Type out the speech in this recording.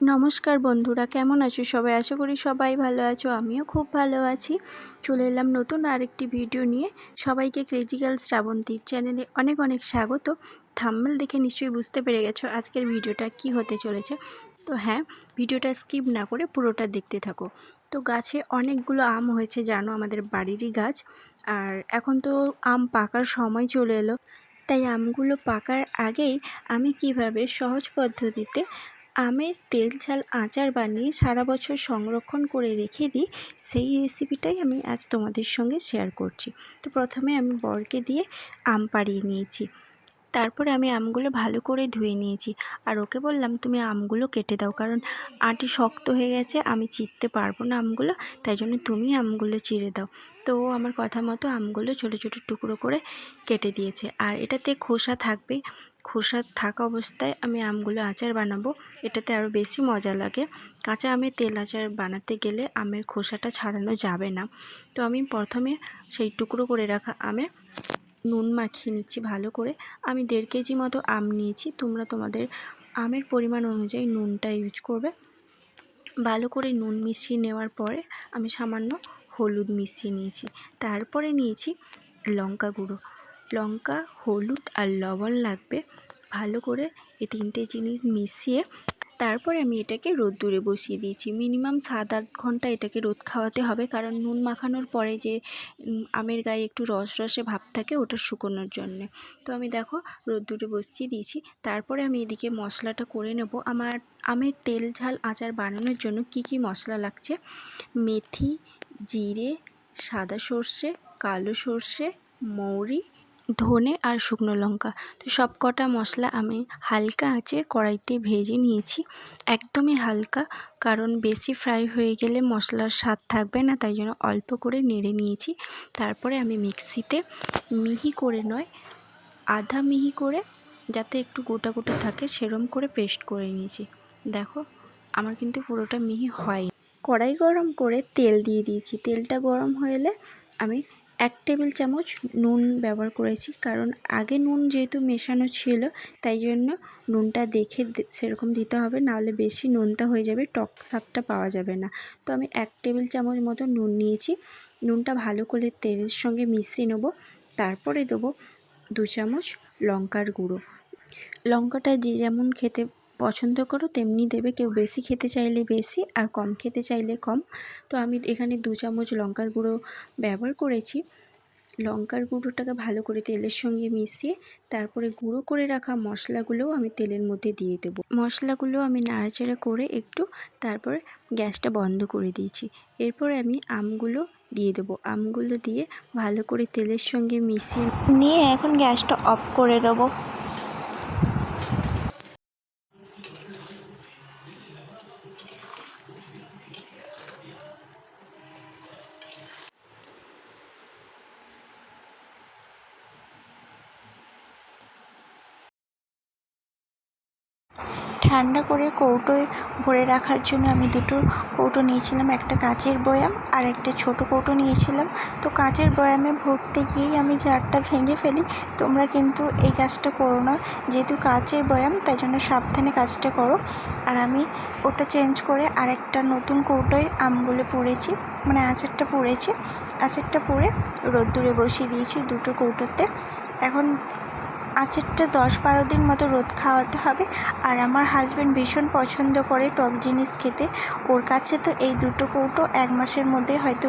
নমস্কার বন্ধুরা, কেমন আছো সবাই? আশা করি সবাই ভালো আছো, আমিও খুব ভালো আছি। চলে এলাম নতুন আরেকটি ভিডিও নিয়ে। সবাইকে ক্রেজিক্যাল শ্রাবন্তীর চ্যানেলে অনেক অনেক স্বাগত। থাম্বেল দেখে নিশ্চয়ই বুঝতে পেরে গেছো আজকের ভিডিওটা কি হতে চলেছে। তো হ্যাঁ ভিডিওটা স্কিপ না করে পুরোটা দেখতে থাকো। তো গাছে অনেকগুলো আম হয়েছে, জানো, আমাদের বাড়িরই গাছ। আর এখন তো আম পাকার সময় চলে এলো। তাই আমগুলো পাকার আগেই আমি কীভাবে সহজ পদ্ধতিতে আমের তেল, ঝাল, আচার বানিয়ে সারা বছর সংরক্ষণ করে রেখে দিই, সেই রেসিপিটাই আমি আজ তোমাদের সঙ্গে শেয়ার করছি। তো প্রথমে আমি বরকে দিয়ে আম পাড়িয়ে নিয়েছি। তারপরে আমি আমগুলো ভালো করে ধুয়ে নিয়েছি। আর ওকে বললাম, তুমি আমগুলো কেটে দাও, কারণ আটি শক্ত হয়ে গেছে, আমি চিরতে পারব না আমগুলো, তাই জন্য তুমি আমগুলো চিড়ে দাও। তো আমার কথা মতো আমগুলো ছোটো ছোটো টুকরো করে কেটে দিয়েছে। আর এটাতে খোসা থাকবে। খোসা থাকা অবস্থায় আমি আমগুলো আচার বানাবো। এটাতে আরও বেশি মজা লাগে। কাঁচা আমের তেল আচার বানাতে গেলে আমের খোসাটা ছাড়ানো যাবে না। তো আমি প্রথমে সেই টুকরো করে রাখা আমে নুন মাখিয়ে নিচ্ছি ভালো করে। আমি দেড় কেজি মতো আম নিয়েছি। তোমরা তোমাদের আমের পরিমাণ অনুযায়ী নুনটা ইউজ করবে। ভালো করে নুন মিশিয়ে নেওয়ার পরে আমি সামান্য হলুদ মিশিয়ে নিয়েছি। তারপরে নিয়েছি লঙ্কা গুঁড়ো। লঙ্কা, হলুদ আর লবণ লাগবে। ভালো করে এই তিনটে জিনিস মিশিয়ে তারপরে আমি এটাকে রোদ্দুরে বসিয়ে দিয়েছি। মিনিমাম সাত আট ঘণ্টা এটাকে রোদ খাওয়াতে হবে, কারণ নুন মাখানোর পরে যে আমের গায়ে একটু রস রসে ভাব থাকে ওটা শুকোনোর জন্যে। তো আমি দেখো রোদ্দুরে বসিয়ে দিয়েছি। তারপরে আমি এদিকে মশলাটা করে নেব। আমার আমের তেল ঝাল আচার বানানোর জন্য কি কি মশলা লাগছে? মেথি, জিরে, সাদা সর্ষে, কালো সর্ষে, মৌরি ধনে আর শুকনো লঙ্কা। তো সব কটা মশলা আমি হালকা আঁচে কড়াইতে ভেজে নিয়েছি। একদমই হালকা, কারণ বেশি ফ্রাই হয়ে গেলে মশলার স্বাদ থাকবে না, তাই জন্য অল্প করে নেড়ে নিয়েছি। তারপরে আমি মিক্সিতে মিহি করে নয়, আধা মিহি করে যাতে একটু গোটা গোটা থাকে, সেরম করে পেস্ট করে নিয়েছি। দেখো, আমার কিন্তু পুরোটা মিহি হয় কড়াই গরম করে তেল দিয়ে দিয়েছি। তেলটা গরম হয়ে আমি এক টেবিল চামচ নুন ব্যবহার করেছি। কারণ আগে নুন যেহেতু মেশানো ছিল, তাই জন্য নুনটা দেখে সেরকম দিতে হবে, নাহলে বেশি নুনটা হয়ে যাবে, টক স্বাদটা পাওয়া যাবে না। তো আমি এক টেবিল চামচ মতো নুন নিয়েছি। নুনটা ভালো করে তেলের সঙ্গে মিশিয়ে নেব। তারপরে দেবো দু চামচ লঙ্কার গুঁড়ো। লঙ্কাটা যে যেমন খেতে পছন্দ করো, তেমনি দেবে। কেউ বেশি খেতে চাইলে বেশি, আর কম খেতে চাইলে কম। তো আমি এখানে দু চামচ লঙ্কার গুঁড়ো ব্যবহার করেছি। লঙ্কার গুঁড়োটাকে ভালো করে তেলের সঙ্গে মিশিয়ে, তারপরে গুঁড়ো করে রাখা মশলাগুলোও আমি তেলের মধ্যে দিয়ে দেব। মশলাগুলো আমি নাড়াচাড়া করে একটু, তারপর গ্যাসটা বন্ধ করে দিয়েছি। এরপর আমি আমগুলো দিয়ে দেবো। আমগুলো দিয়ে ভালো করে তেলের সঙ্গে মিশিয়ে নিয়ে এখন গ্যাসটা অফ করে দেবো। ঠান্ডা করে কৌটোয় ভরে রাখার জন্য আমি দুটো কৌটো নিয়েছিলাম, একটা কাঁচের বয়াম আর একটা ছোটো কৌটো নিয়েছিলাম। তো কাঁচের বয়ামে ভরতে গিয়েই আমি জারটা ভেঙে ফেলি। তোমরা কিন্তু এই কাজটা করো না, যেহেতু কাঁচের বয়াম, তাই জন্য সাবধানে কাজটা করো। আর আমি ওটা চেঞ্জ করে আরেকটা নতুন কৌটোয় আমগুলো পুড়েছি মানে আচারটা পুড়েছি আচারটা পুড়ে রোদ্দুরে বসিয়ে দিয়েছি দুটো কৌটোতে। এখন আচারটা দশ বারো দিন মতো রোদ খাওয়াতে হবে। আর আমার হাজব্যান্ড ভীষণ পছন্দ করে টক জিনিস খেতে। ওর কাছে তো এই দুটো কৌটো এক মাসের মধ্যে হয়তো